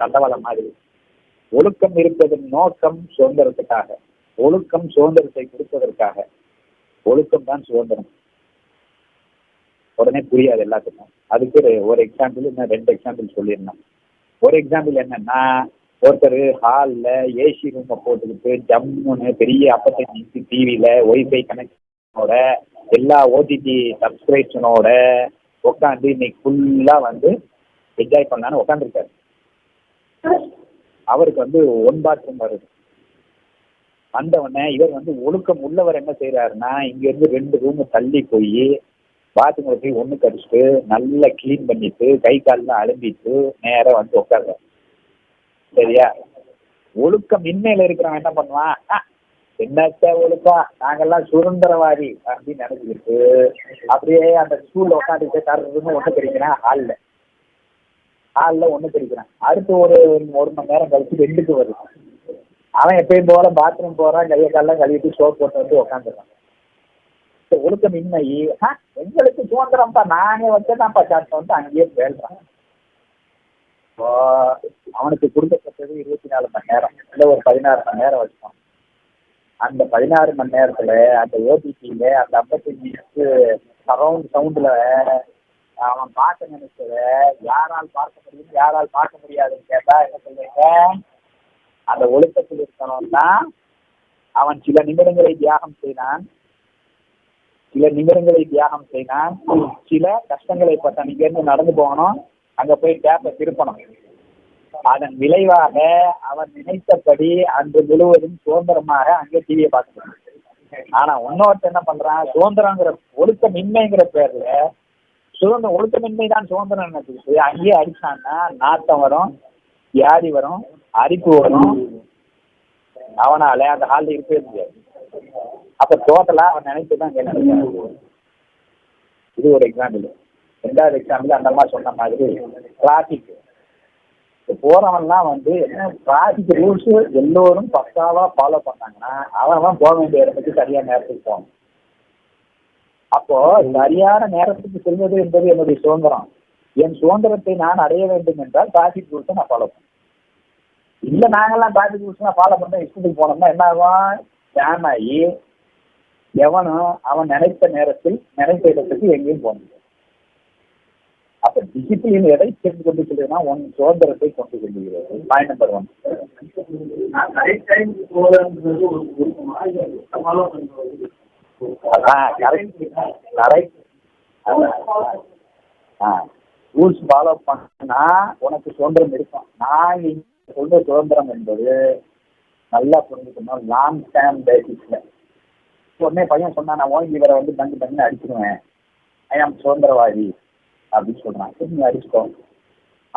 தண்டவாளம் மாதிரி ஒழுக்கம் இருப்பதன் நோக்கம் சுதந்திரத்துக்காக. ஒழுக்கம் சுதந்திரத்தை கொடுப்பதற்காக. ஒழுக்கம் தான் சுதந்திரம். உடனே புரியாது எல்லாத்துக்கும். அதுக்கு ஒரு ஒரு எக்ஸாம்பிள் நான் ரெண்டு எக்ஸாம்பிள் சொல்லியிருந்தேன் ஒரு எக்ஸாம்பிள் என்னன்னா ஒருத்தர் ஹாலில் ஏசி ரூமை போட்டுக்கிட்டு ஜம்முன்னு பெரிய அப்பத்தஞ்சு இன்ச்சு டிவியில ஒய்ஃபை கனெக்ஷனோட எல்லா ஓடிடி சப்ஸ்கிரிப்ஷனோட உட்காந்து இன்னைக்கு ஃபுல்லாக வந்து என்ஜாய் பண்ணலான்னு உட்காந்துருக்காரு அவருக்கு வந்து ஒன் பாத்ரூம் வருது. வந்தவொடனே இவர் வந்து ஒழுக்கம் உள்ளவர் என்ன செய்யறாருன்னா இங்க இருந்து ரெண்டு ரூம் தள்ளி போய் பாத்ரூம்ல போய் ஒண்ணு கடிச்சிட்டு நல்லா கிளீன் பண்ணிட்டு கை கால்லாம் அலம்பிட்டு நேரம் வந்து உட்கார்றாரு. சரியா? ஒழுக்கம் இன்மையில இருக்கிறவன் என்ன பண்ணுவான்? என்னத்த ஒழுக்கம் நாங்கெல்லாம் சுதந்திரவாதி. அப்படின்னு நினைச்சுக்கிட்டு அப்படியே அந்த ஸ்கூல்ல உட்காந்துட்டு தர்றதுன்னு ஒண்ணு கிடைக்கிறான் ஹால்ல. காலில் ஒன்று கிடைக்கிறான். அடுத்து ஒரு ஒரு மணி நேரம் கழிச்சு ரெண்டுக்கு வரும் அவன் எப்பயும் போல பாத்ரூம் போறான் கையை காலெல்லாம் கழுவிட்டு சோப் போட்டு வந்து உட்காந்துருக்கான் ஒழுக்கம் ஒழுக்கமின்மை எங்களுக்கு சுதந்திரம்ப்பா நானே வச்சதான்ப்பா சாப்பிட்டு வந்து அங்கேயே வேல்றான். இப்போ அவனுக்கு கொடுக்கப்பட்டது இருபத்தி நாலு மணி நேரம் இல்லை ஒரு பதினாறு மணி நேரம் வச்சோம் அந்த பதினாறு மணி நேரத்துல அந்த ஓபிசியில அந்த ஐம்பத்தஞ்சு சரௌண்ட் சவுண்ட்ல அவன் பார்க்க நினைச்சத யாரால் பார்க்க முடியும் யாரால் பார்க்க முடியாதுன்னு கேட்டா என்ன சொல்றீங்க? அந்த ஒழுக்கத்தில் இருக்கணும்னா அவன் சில நிமிடங்களை தியாகம் செய்தான். சில நிமிடங்களை தியாகம் செய்தான். சில கஷ்டங்களை பட்டான் இங்க இருந்து நடந்து போகணும் அங்க போய் டேப்பை திருப்பணும். அதன் விளைவாக அவன் நினைத்தபடி அன்று முழுவதும் சுதந்திரமாக அங்கே டிவியை பார்த்துக்கிறான் ஆனா இன்னொருத்தன் என்ன பண்றான்? சுதந்திரங்கிற ஒழுக்கமின்மைங்கிற பேர்ல சுதந்திரம் ஒழுக்கமின்மை தான் சுதந்திரம் நினைச்சுக்கிட்டு அங்கேயே அடிச்சான்னா நாட்டம் வரும் வியாதி வரும் அரிப்பு வரும். அவனால அந்த ஹாலில் இருக்கவே முடியாது. அப்ப டோட்டலா அவன் நினைத்து தான் இது ஒரு எக்ஸாம்பிள் ரெண்டாவது எக்ஸாம்பிள் அந்த அம்மா சொன்ன மாதிரி டிராஃபிக் போறவன்லாம் வந்து டிராஃபிக் ரூல்ஸ் எல்லோரும் பக்காவா ஃபாலோ பண்ணாங்கன்னா அவன் போக வேண்டிய இடத்துக்கு சரியா நேரத்துக்கு போகணும் அப்போ சரியான நேரத்துக்கு செல்வது என்பது என்னுடைய சுதந்திரம். என் சுதந்திரத்தை நான் அடைய வேண்டும் என்றால் டிராஃபிக் ரூல்ஸை நான் ஃபாலோ பண்ணேன் இல்ல நாங்கெல்லாம் டிராஃபிக் ரூல்ஸ் ஃபாலோ பண்ண இஷ்டத்துக்கு போனோம்னா என்ன ஆகும் ஜாம் ஆகி எவனும் அவன் நினைத்த நேரத்தில் நினைத்த இடத்துக்கு எங்கேயும் போக முடியாது. அப்ப டிசிப்ளின் எதை சேர்ந்து கொண்டு சொல்லுன்னா உன் சுதந்திரத்தை கொண்டு செல்லுகிறது. பாயிண்ட் நம்பர் ஒன் அதான் கரெக்ட் கரெக்ட் ஆ ரூல்ஸ் ஃபாலோ பண்ணா உனக்கு சுதந்திரம் இருக்கும். நான் சொல்ற சுதந்திரம் என்பது நல்லா புரிஞ்சுக்கணும். லாங் டேர்ம் பேசிஸ்ல உடனே பையன் சொன்னா நான் ஓங்கி இவரை வந்து தங்கு தங்கு அடிச்சிருவேன். ஐ ஆம் சுதந்திரவாதி. அப்படின்னு சொல்றான். சரி நீ அடிச்சுக்கோ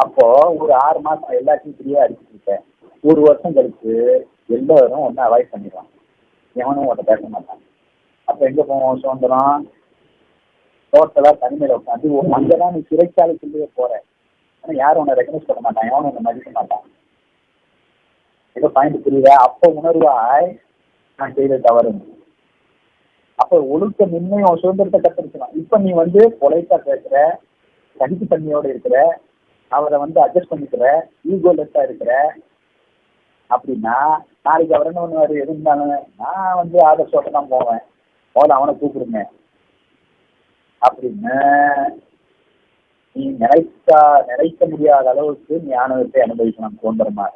அப்போ ஒரு ஆறு மாசம் எல்லாத்தையும் ஃப்ரீயா அடிச்சுட்டு இருக்கேன். ஒரு வருஷம் கழிச்சு எல்லாரும் ஒன்னும் அவாய்ட் பண்ணிடுவான் எவனும் உன்கிட்ட பேச மாட்டான். அப்ப எங்க போவோம்? சுதந்திரம் டோட்டலா தனிமையில உட்காந்து அங்கதான் நீ சிறைச்சாலைக்குள்ளேயே போற. ஆனா யாரும் உன்னை ரெக்கனைஸ் பண்ண மாட்டான்? எவனும் உன்னை மதிக்க மாட்டான். ஏதோ பாயிண்ட் புரியுதா? அப்போ உணர்வாய் நான் செய்த தவறு. அப்ப ஒழுக்கமின்மை உன் சுதந்திரத்தை கத்தரிக்கலாம் இப்ப நீ வந்து பொலைட்டா பேசுற சகிப்பு தன்மையோட இருக்கிற அவரை வந்து அட்ஜஸ்ட் பண்ணிக்கிற ஈகோலெஸ்ஸா இருக்கிற அப்படின்னா நாளைக்கு அவர் என்ன பண்ணுவாரு? எது இருந்தாலும் நான் வந்து ஆதர்ஸ் ஓட்ட தான் போவேன். போல அவனை கூப்பிடுங்க. அப்படின்னு நீ நினைத்தா நினைக்க முடியாத அளவுக்கு நீ ஆணவத்தை அனுபவிக்கலாம் சுதந்திரமாக.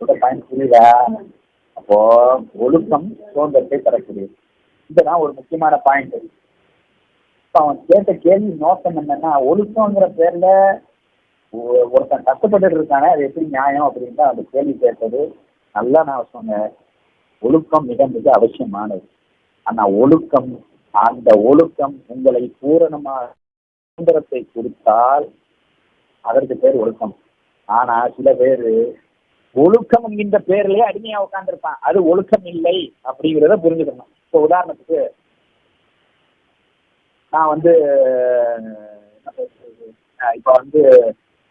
சொல்ற பாயிண்ட் புரியுதா அப்போ ஒழுக்கம் சுதந்திரத்தை தரக்கூடியது இதுதான் ஒரு முக்கியமான பாயிண்ட் இப்ப அவன் கேட்ட கேள்வி நோக்கம் என்னன்னா ஒழுக்கங்கிற பேர்ல ஒருத்தன் கஷ்டப்பட்டு இருக்கானே அது எப்படி நியாயம் அப்படின்னு அந்த கேள்வி கேட்டது நல்லா நான் சொன்னேன். ஒழுக்கம் மிக மிக அவசியமானது. ஆனா ஒழுக்கம் அந்த ஒழுக்கம் உங்களை பூரணமா சுதந்திரத்தை கொடுத்தால் அதற்கு பேர் ஒழுக்கம். ஆனா சில பேரு ஒழுக்கம் என்கின்ற பேர்லயே அடிமையா உட்காந்துருப்பான் அது ஒழுக்கம் இல்லை அப்படிங்கிறத புரிஞ்சுக்கணும். இப்போ உதாரணத்துக்கு நான் வந்து இப்ப வந்து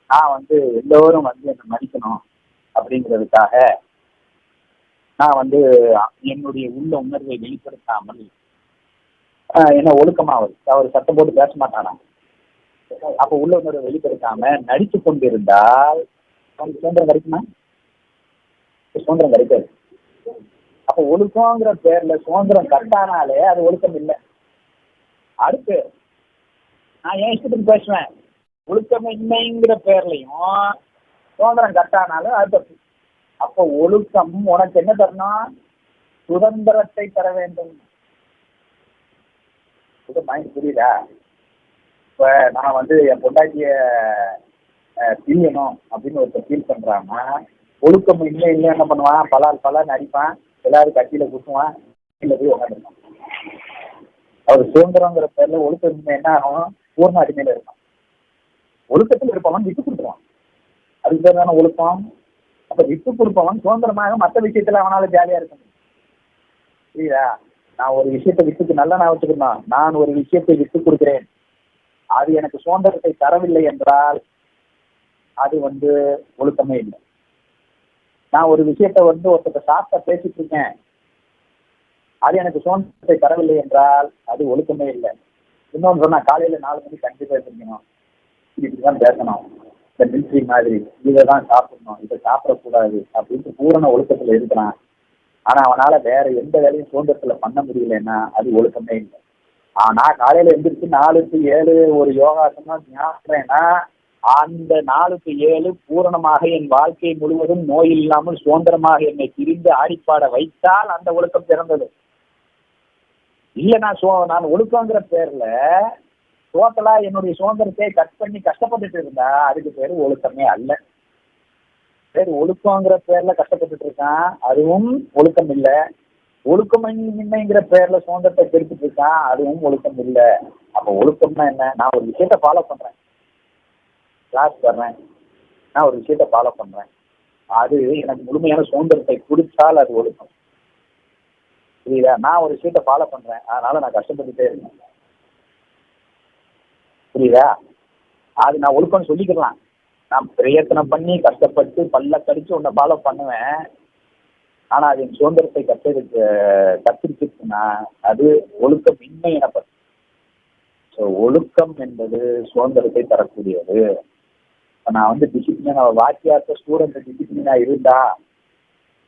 நான் வந்து எல்லோரும் வந்து என்னை மதிக்கணும் அப்படிங்கிறதுக்காக நான் வந்து என்னுடைய உள்ள உணர்வை வெளிப்படுத்தாமல் என்ன ஒழுக்கமா அவர் சத்தம் போட்டு பேச மாட்டானா? அப்ப உள்ள உணர்வை வெளிப்படுத்தாம நடித்து கொண்டிருந்தால் அவனுக்கு சுதந்திரம் கிடைக்குமா? சுதந்திரம் கிடைக்காது. அப்ப ஒழுக்கங்கிற பேர்ல சுதந்திரம் கட்டானாலே அது ஒழுக்கம் இல்லை. அடுத்து நான் ஏன் இஷ்டத்துக்கு பேசுவேன். ஒழுக்கமின்மைங்கிற பேர்லையும் சுதந்திரம் கட்டானாலும் அது தப்பு. அப்போ ஒழுக்கம் உனக்கு என்ன தரணும் சுதந்திரத்தை தர வேண்டும். இது மைண்ட் புரியுதா? இப்ப நான் வந்து என் பொண்டாட்டிய பிரியணும் அப்படின்னு ஒருத்தர் ஃபீல் பண்றான்னா ஒழுக்கம் இல்லை இல்லை என்ன பண்ணுவான்? பலால் பலான்னு அடிப்பான். எல்லாரும் கட்டியில குத்துவான். கீழே போய் உட்காந்துருப்பான் அவர் சுதந்திரங்கிற பேர்ல ஒழுக்கம் என்ன ஆகும்? பூர்ண அடிமையில இருப்பான். ஒழுக்கத்தில் இருப்பவன் விட்டு கொடுத்துருவான். அதுக்கு பேர் தானே ஒழுக்கம்? அப்ப விட்டு கொடுப்பவன் சுதந்திரமாக மற்ற விஷயத்துல அவனால ஜாலியா இருக்க புரியுதா? நான் ஒரு விஷயத்தை விட்டுக்கு நல்லா நான் வச்சுக்கணும் நான் ஒரு விஷயத்தை விட்டு கொடுக்கிறேன். அது எனக்கு சுதந்திரத்தை தரவில்லை என்றால் அது வந்து ஒழுக்கமே இல்லை. நான் ஒரு விஷயத்த வந்து ஒருத்தர் சாப்பிட்ட பேசிட்டு இருக்கேன். அது எனக்கு சுதந்திரத்தை தரவில்லை என்றால் அது ஒழுக்கமே இல்லை. இன்னொன்று சொன்னா காலையில நாலு மணிக்கு கண்டிப்பா இருக்கணும் இப்படிதான் பேசணும். இந்த மிலிட்ரி மாதிரி இதை தான் சாப்பிடணும் இதை சாப்பிடக்கூடாது அப்படின்ட்டு பூரண ஒழுக்கத்துல இருக்கிறான். ஆனா அவனால வேற எந்த வேலையும் சுதந்திரத்துல பண்ண முடியலன்னா அது ஒழுக்கமே இல்லை. ஆனா காலையில எந்திரிச்சு நாலு டு ஏழு ஒரு யோகாசனம் ஞாபகம்னா அந்த நாலு டு ஏழு பூரணமாக என் வாழ்க்கை முழுவதும் நோய் இல்லாமல் சுதந்திரமாக என்னை பிரிந்து ஆடிப்பாட வைத்தால் அந்த ஒழுக்கம் பிறந்தது. இல்ல நான் சோ நான் ஒழுக்கங்கிற பேர்ல டோட்டலா என்னுடைய சுதந்திரத்தை கட் பண்ணி கஷ்டப்பட்டுட்டு இருந்தா அதுக்கு பேரு ஒழுக்கமே அல்ல. பேர் ஒழுக்கங்கிற பேர்ல கஷ்டப்பட்டுட்டு இருக்கான். அதுவும் ஒழுக்கம் இல்ல. ஒழுக்கமின்மைங்கிற பேர்ல சுதந்திரத்தை கெடுத்துட்டு இருக்கான். அதுவும் ஒழுக்கம் இல்ல. அப்ப ஒழுக்கம்னா என்ன? நான் ஒரு விஷயத்த ஃபாலோ பண்றேன். கிளாஸ் வர்றேன். நான் ஒரு விஷயத்த ஃபாலோ பண்றேன். அது எனக்கு முழுமையான சுதந்திரத்தை கொடுத்தால் அது ஒழுக்கம். புரியுதா? நான் ஒரு விஷயத்த ஃபாலோ பண்றேன். அதனால நான் கஷ்டப்பட்டுட்டே இருக்கேன். புரியுதா? அது நான் ஒழுக்கம்னு சொல்லிக்கலாம் நான் பிரயத்தனம் பண்ணி கஷ்டப்பட்டு பல்ல கடிச்சு உன்னை ஃபாலோ பண்ணுவேன். ஆனா அது என் சுதந்திரத்தை கத்திருக்கு கத்திருச்சுன்னா அது ஒழுக்கம் இன்மை எனப்படும். ஸோ ஒழுக்கம் என்பது சுதந்திரத்தை தரக்கூடியது. நான் வந்து டிசிப்ளின் வாக்கியார்த்த ஸ்டூடெண்ட் டிசிப்ளினா இருந்தா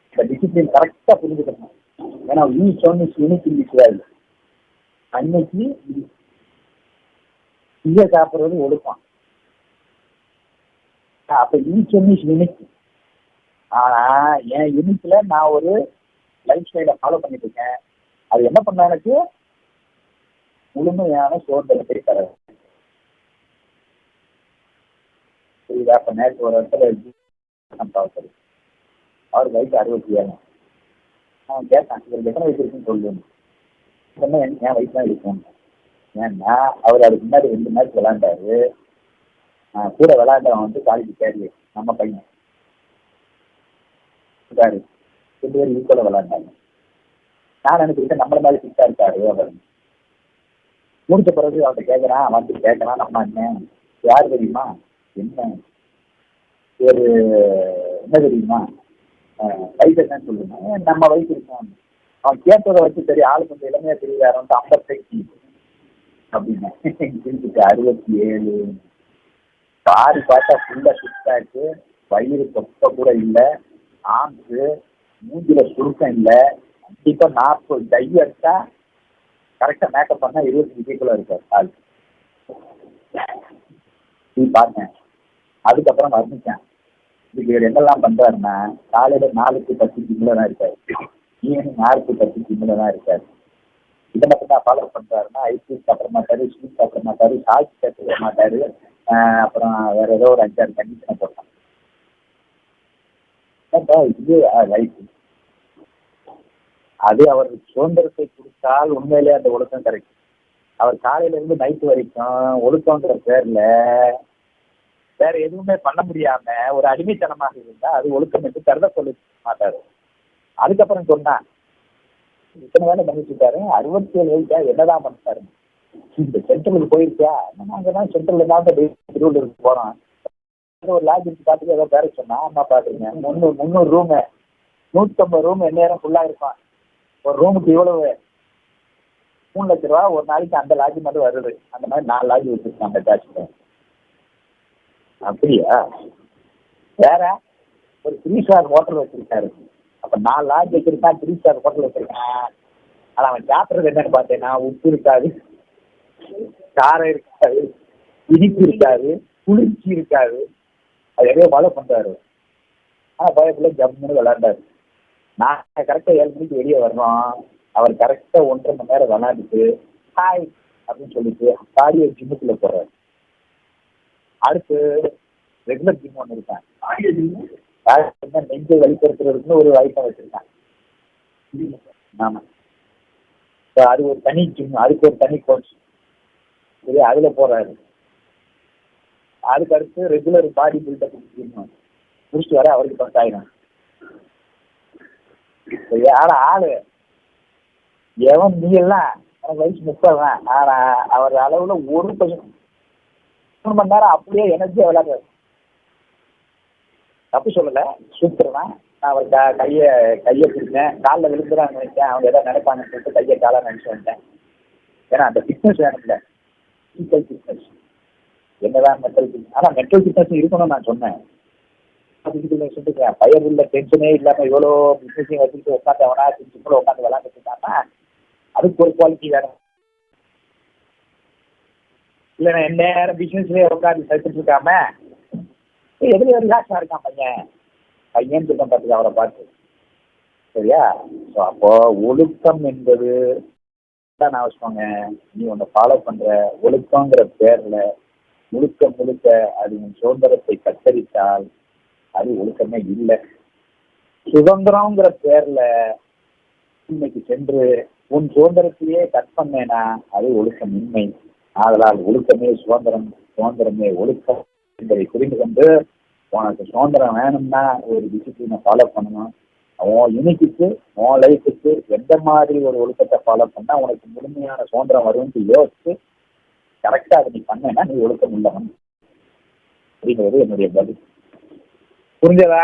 இந்த டிசிப்ளின் கரெக்டா புரிஞ்சுக்கணும். ஏன்னா unit one is unique in அன்னைக்கு இங்க சாப்பிடுறது ஒழுக்கம் அப்ப ஈச் ஒன் இஸ் யூனிக் ஆனா என் யூனிட்ல நான் ஒரு லைஃப் ஸ்டைலை ஃபாலோ பண்ணிட்டு இருக்கேன். அது என்ன பண்ண எனக்கு? முழுமையான சுதந்திரத்தை தர புரியுதா அப்ப நேற்று ஒரு இடத்துல அவர் வயசு அறுபத்தி ஏழு. அவன் கேட்டான் இவருக்கு எத்தனை வயசு இருக்குன்னு சொல்லுங்க. என் வயசு தான் இருக்கும் ஏன்னா அவர் அதுக்கு முன்னாடி ரெண்டு மேட்ச் விளாண்டாரு ஆஹ் கூட விளாண்டவன் வந்து காலேஜ் கேரியர் நம்ம பையன். இருக்காரு. ரெண்டு பேரும் ஈக்குவலாக விளாண்டாங்க நான் நினைச்சுக்கிட்டேன் நம்மள மாதிரி ஃபிட்டா இருக்காரு அவர். முடிச்ச பிறகு அவர்கிட்ட கேட்கறான் வந்து கேட்கறான் நம்ம என்ன? யார் தெரியுமா? என்ன? ஒரு என்ன தெரியுமா? வயசு என்னன்னு சொல்லுங்க. நம்ம வயசு இருக்கான் அவன் கேட்டதை வச்சு சரி ஆளு கொஞ்சம் இளமையா தெரியாரு வந்து ஐம்பத்தஞ்சு அப்படின்னு அறுபத்தி ஏழு பாடி பார்த்தா ஃபுல்லா சுத்தாச்சு வயிறு தொப்ப கூட இல்லை ஆம்ஸு மூஞ்சில சுருக்கம் இல்லை. கண்டிப்பா நாற்பது டை அடிச்சா கரெக்டா மேக்கப் பண்ணா இருபத்தஞ்சு கீக்குள்ள இருக்காரு ஆள். நீ பார்த்தேன் அதுக்கப்புறம் வர்ணிச்சேன் இதுக்கு இவர் என்னெல்லாம் பண்றாருன்னா காலையில நாலுக்கு பத்து ஜிம்ல தான் இருக்காரு. ஈவினிங் ஆறுக்கு பத்து ஜிம்ல தான் இருக்காரு. இதை ஃபாலோ பண்றாருன்னா ஐஸ்கிரீம் சாப்பிட மாட்டாரு ஸ்வீட் சாப்பிட மாட்டாரு சால்ட் சாப்பிட மாட்டாரு ஆஹ் அப்புறம் வேற ஏதோ ஒரு அஞ்சாறு கண்டிஷனை போட்டான். இது? லைஃப் அது அவர் சுதந்திரத்தை கொடுத்தால் உண்மையிலே அந்த ஒழுக்கம் கிடைக்கும். அவர் காலையில இருந்து நைட்டு வரைக்கும் ஒழுக்கம்ன்ற பேர்ல வேற எதுவுமே பண்ண முடியாம ஒரு அடிமைத்தனமாக இருந்தா அது ஒழுக்கம் என்று கருத சொல்ல மாட்டாரு அதுக்கப்புறம் சொன்னா இத்தனை வேலை பண்ணிட்டு அறுபத்தி ஏழு வயசா என்னதான் பண்ணிட்டாரு? இந்த சென்ட்ரலுக்கு போயிருக்கியா? நம்ம அங்கதான் சென்ட்ரல் தான் திருவள்ளூருக்கு போறோம். ஒரு லாட்ஜ் இருக்கு பார்த்துட்டு ஏதோ பேர சொன்னா அம்மா பாக்குறீங்க. முந்நூறு முந்நூறு ரூமு நூற்றம்பது ரூம் எந்நேரம் ஃபுல்லா இருக்கும். ஒரு ரூமுக்கு இவ்வளவு? மூணு லட்ச ரூபா. ஒரு நாளைக்கு அந்த லாட்ஜ் மட்டும் வருது. அந்த மாதிரி நாலு லாட்ஜ் வச்சிருக்கேன் அந்த டாச்சுல அப்படியா? வேற? ஒரு த்ரீ ஸ்டார் ஹோட்டல் வச்சிருக்காரு. அப்ப நாலு லாட்ஜ் வச்சிருக்கான் த்ரீ ஸ்டார் ஹோட்டல் வச்சிருக்கான் ஆனா அவன் சாப்பிட்றது என்னன்னு பார்த்தேன்னா உப்பு இருக்காது. காரம் இருக்காது. இனிப்பு இருக்காது. குளிர்ச்சி இருக்காது. அது எதையோ ஃபாலோ பண்றாரு. ஆனா பயப்புல ஜம்முன்னு விளையாண்டாரு. நான் கரெக்டாக ஏழு மணிக்கு வெளியே வர்றோம் அவர் கரெக்டாக ஒன்றரை மணி நேரம் விளையாண்டுட்டு ஹாய் அப்படின்னு சொல்லிட்டு காடியோ ஜிம்முக்குள்ள போறாரு. அடுத்து ரெகுலர் ஜிம் ஒன்று இருக்கான் நெஞ்சை வெளிப்படுத்துறதுக்குன்னு ஒரு ஐட்டம் வச்சிருக்கான் ஆமா. அது ஒரு தனி ஜிம் அதுக்கு ஒரு தனி கோச் சரி அதுல போறாரு. அதுக்கு அடுத்து ரெகுலர் பாடி பில்டப் ஜிம் முடிச்சுட்டு வர அவருக்கு பத்தாயிரம் யார ஆளு? எவன் நீ எல்லாம் எனக்கு வயசு முப்பதான் ஆனா அவர் அளவுல ஒரு பையன். மூணு மணி நேரம் அப்படியே எனர்ஜியா விளையாடுறாரு தப்பு சொல்லல. சூப்பர் தான் நான் அவர் க கையை கையை பிடிச்சேன். காலில் விழுந்துறான்னு நினைச்சேன். அவங்க ஏதாவது நினைப்பாங்கன்னு சொல்லிட்டு கையை காலாக நினைச்சு வந்தேன் ஏன்னா அந்த ஃபிட்னஸ் வேணும்ல ஃபிசிக்கல் ஃபிட்னஸ் என்னதான் மென்டல் ஃபிட்னஸ் ஆனால் மென்டல் ஃபிட்னஸ் இருக்கணும்னு நான் சொன்னேன். சொல்லிட்டு பயிர் உள்ள டென்ஷனே இல்லாமல் எவ்வளோ பிசினஸையும் வச்சுட்டு உட்காந்து அவனா சிம்பிள் உட்காந்து விளாண்டுட்டு இருக்கான்னா அதுக்கு ஒரு குவாலிட்டி வேணும். இல்லைன்னா என் நேரம் பிஸ்னஸ்லேயே உட்காந்து சைக்கிட்டு இருக்காம எதுல ரிலாக்ஸா இருக்கான் பையன்? பையன் இருக்கேன் பார்த்துக்க அவரை பார்த்து. சரியா? ஸோ அப்போ ஒழுக்கம் என்பது நான் வச்சுக்கோங்க. நீ உன்னை ஃபாலோ பண்ற ஒழுக்கங்கிற பேர்ல முழுக்க முழுக்க அது உன் சுதந்திரத்தை கத்தரித்தால் அது ஒழுக்கமே இல்லை. சுதந்திரங்கிற பேர்ல இன்னைக்கு சென்று உன் சுதந்திரத்தையே கட் பண்ணேனா அது ஒழுக்கமின்மை. ஆதலால் ஒழுக்கமே சுதந்திரம் சுதந்திரமே ஒழுக்கம். இதை புரிந்து கொண்டு உனக்கு சுதந்திரம் வேணும்னா ஒரு டிசிப்ளினை ஃபாலோ பண்ணணும். உன் யூனிட்டிக்கு உன் லைஃபுக்கு எந்த மாதிரி ஒரு ஒழுக்கத்தை ஃபாலோ பண்ணா உனக்கு முழுமையான சுதந்திரம் வரும்னு யோசிச்சு கரெக்டாக அதை நீ பண்ணேன்னா நீ ஒழுக்கம் உள்ளவன். அப்படிங்கிறது என்னுடைய பதில். புரிஞ்சதா?